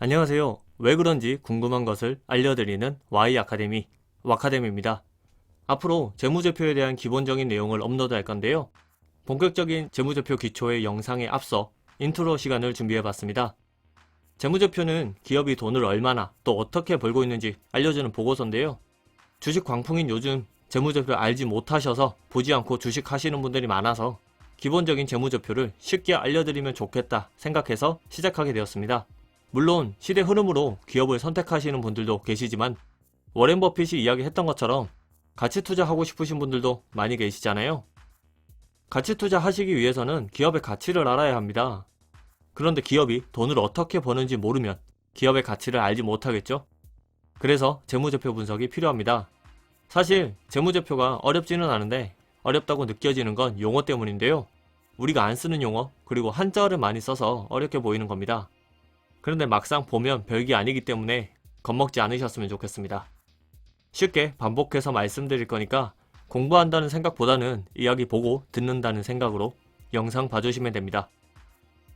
안녕하세요. 왜 그런지 궁금한 것을 알려드리는 Y 아카데미, 와카데미입니다. 앞으로 재무제표에 대한 기본적인 내용을 업로드할 건데요. 본격적인 재무제표 기초의 영상에 앞서 인트로 시간을 준비해봤습니다. 재무제표는 기업이 돈을 얼마나 또 어떻게 벌고 있는지 알려주는 보고서인데요. 주식 광풍인 요즘 재무제표 알지 못하셔서 보지 않고 주식 하시는 분들이 많아서 기본적인 재무제표를 쉽게 알려드리면 좋겠다 생각해서 시작하게 되었습니다. 물론 시대 흐름으로 기업을 선택하시는 분들도 계시지만 워렌 버핏이 이야기했던 것처럼 가치 투자하고 싶으신 분들도 많이 계시잖아요. 가치 투자 하시기 위해서는 기업의 가치를 알아야 합니다. 그런데 기업이 돈을 어떻게 버는지 모르면 기업의 가치를 알지 못하겠죠? 그래서 재무제표 분석이 필요합니다. 사실 재무제표가 어렵지는 않은데 어렵다고 느껴지는 건 용어 때문인데요. 우리가 안 쓰는 용어 그리고 한자어를 많이 써서 어렵게 보이는 겁니다. 그런데 막상 보면 별게 아니기 때문에 겁먹지 않으셨으면 좋겠습니다. 쉽게 반복해서 말씀드릴 거니까 공부한다는 생각보다는 이야기 보고 듣는다는 생각으로 영상 봐주시면 됩니다.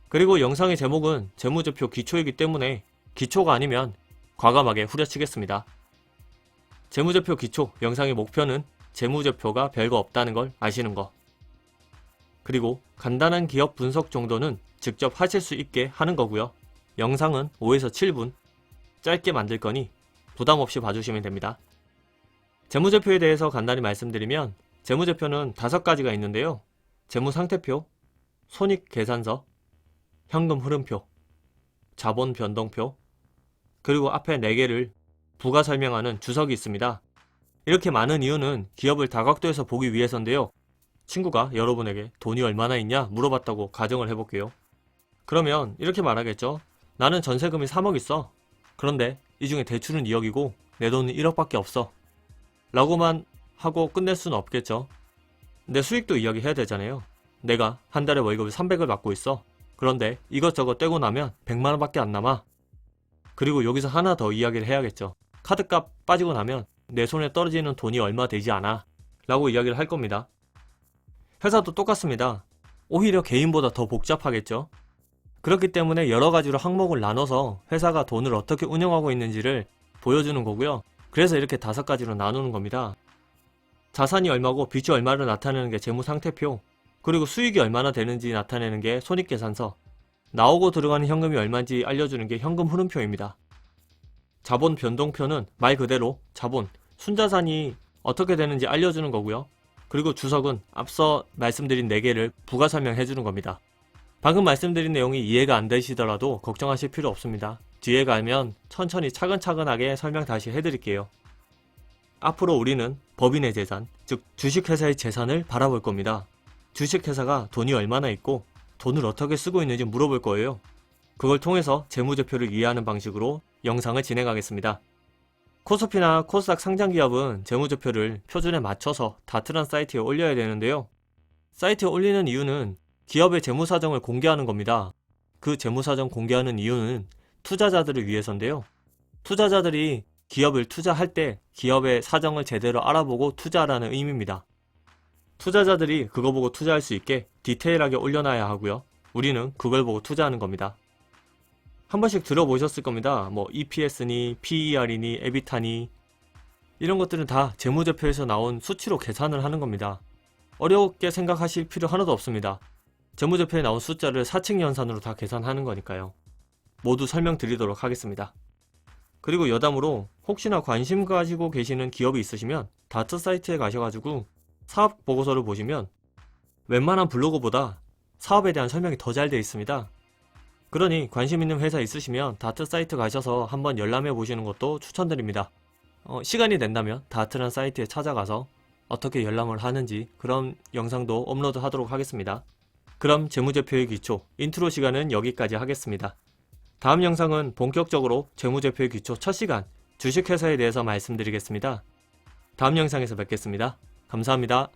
그리고 영상의 제목은 재무제표 기초이기 때문에 기초가 아니면 과감하게 후려치겠습니다. 재무제표 기초 영상의 목표는 재무제표가 별거 없다는 걸 아시는 거. 그리고 간단한 기업 분석 정도는 직접 하실 수 있게 하는 거고요. 영상은 5에서 7분 짧게 만들 거니 부담 없이 봐주시면 됩니다. 재무제표에 대해서 간단히 말씀드리면 재무제표는 다섯 가지가 있는데요. 재무상태표, 손익계산서, 현금 흐름표, 자본 변동표, 그리고 앞에 4개를 부가 설명하는 주석이 있습니다. 이렇게 많은 이유는 기업을 다각도에서 보기 위해서인데요. 친구가 여러분에게 돈이 얼마나 있냐 물어봤다고 가정을 해볼게요. 그러면 이렇게 말하겠죠. 나는 전세금이 3억 있어. 그런데 이 중에 대출은 2억이고 내 돈은 1억밖에 없어. 라고만 하고 끝낼 수는 없겠죠. 내 수익도 이야기해야 되잖아요. 내가 한 달에 월급을 300을 받고 있어. 그런데 이것저것 떼고 나면 100만 원 밖에 안 남아. 그리고 여기서 하나 더 이야기를 해야겠죠. 카드값 빠지고 나면 내 손에 떨어지는 돈이 얼마 되지 않아. 라고 이야기를 할 겁니다. 회사도 똑같습니다. 오히려 개인보다 더 복잡하겠죠. 그렇기 때문에 여러 가지로 항목을 나눠서 회사가 돈을 어떻게 운영하고 있는지를 보여주는 거고요. 그래서 이렇게 다섯 가지로 나누는 겁니다. 자산이 얼마고 빚이 얼마를 나타내는 게 재무 상태표, 그리고 수익이 얼마나 되는지 나타내는 게 손익계산서, 나오고 들어가는 현금이 얼마인지 알려주는 게 현금 흐름표입니다. 자본 변동표는 말 그대로 자본, 순자산이 어떻게 되는지 알려주는 거고요. 그리고 주석은 앞서 말씀드린 4개를 부가 설명해 주는 겁니다. 방금 말씀드린 내용이 이해가 안 되시더라도 걱정하실 필요 없습니다. 뒤에 가면 천천히 차근차근하게 설명 다시 해드릴게요. 앞으로 우리는 법인의 재산, 즉 주식회사의 재산을 바라볼 겁니다. 주식회사가 돈이 얼마나 있고 돈을 어떻게 쓰고 있는지 물어볼 거예요. 그걸 통해서 재무제표를 이해하는 방식으로 영상을 진행하겠습니다. 코스피나 코스닥 상장 기업은 재무제표를 표준에 맞춰서 다트란 사이트에 올려야 되는데요. 사이트에 올리는 이유는 기업의 재무사정을 공개하는 겁니다. 그 재무사정 공개하는 이유는 투자자들을 위해서인데요. 투자자들이 기업을 투자할 때 기업의 사정을 제대로 알아보고 투자하라는 의미입니다. 투자자들이 그거 보고 투자할 수 있게 디테일하게 올려놔야 하고요. 우리는 그걸 보고 투자하는 겁니다. 한 번씩 들어보셨을 겁니다. 뭐 EPS니 PER이니 에비타니 이런 것들은 다 재무제표에서 나온 수치로 계산을 하는 겁니다. 어렵게 생각하실 필요 하나도 없습니다. 재무제표에 나온 숫자를 사칙 연산으로 다 계산하는 거니까요. 모두 설명드리도록 하겠습니다. 그리고 여담으로 혹시나 관심 가지고 계시는 기업이 있으시면 다트 사이트에 가셔가지고 사업 보고서를 보시면 웬만한 블로그보다 사업에 대한 설명이 더 잘 되어 있습니다. 그러니 관심 있는 회사 있으시면 다트 사이트 가셔서 한번 열람해 보시는 것도 추천드립니다. 어, 시간이 된다면 다트란 사이트에 찾아가서 어떻게 열람을 하는지 그런 영상도 업로드 하도록 하겠습니다. 그럼 재무제표의 기초 인트로 시간은 여기까지 하겠습니다. 다음 영상은 본격적으로 재무제표의 기초 첫 시간 주식회사에 대해서 말씀드리겠습니다. 다음 영상에서 뵙겠습니다. 감사합니다.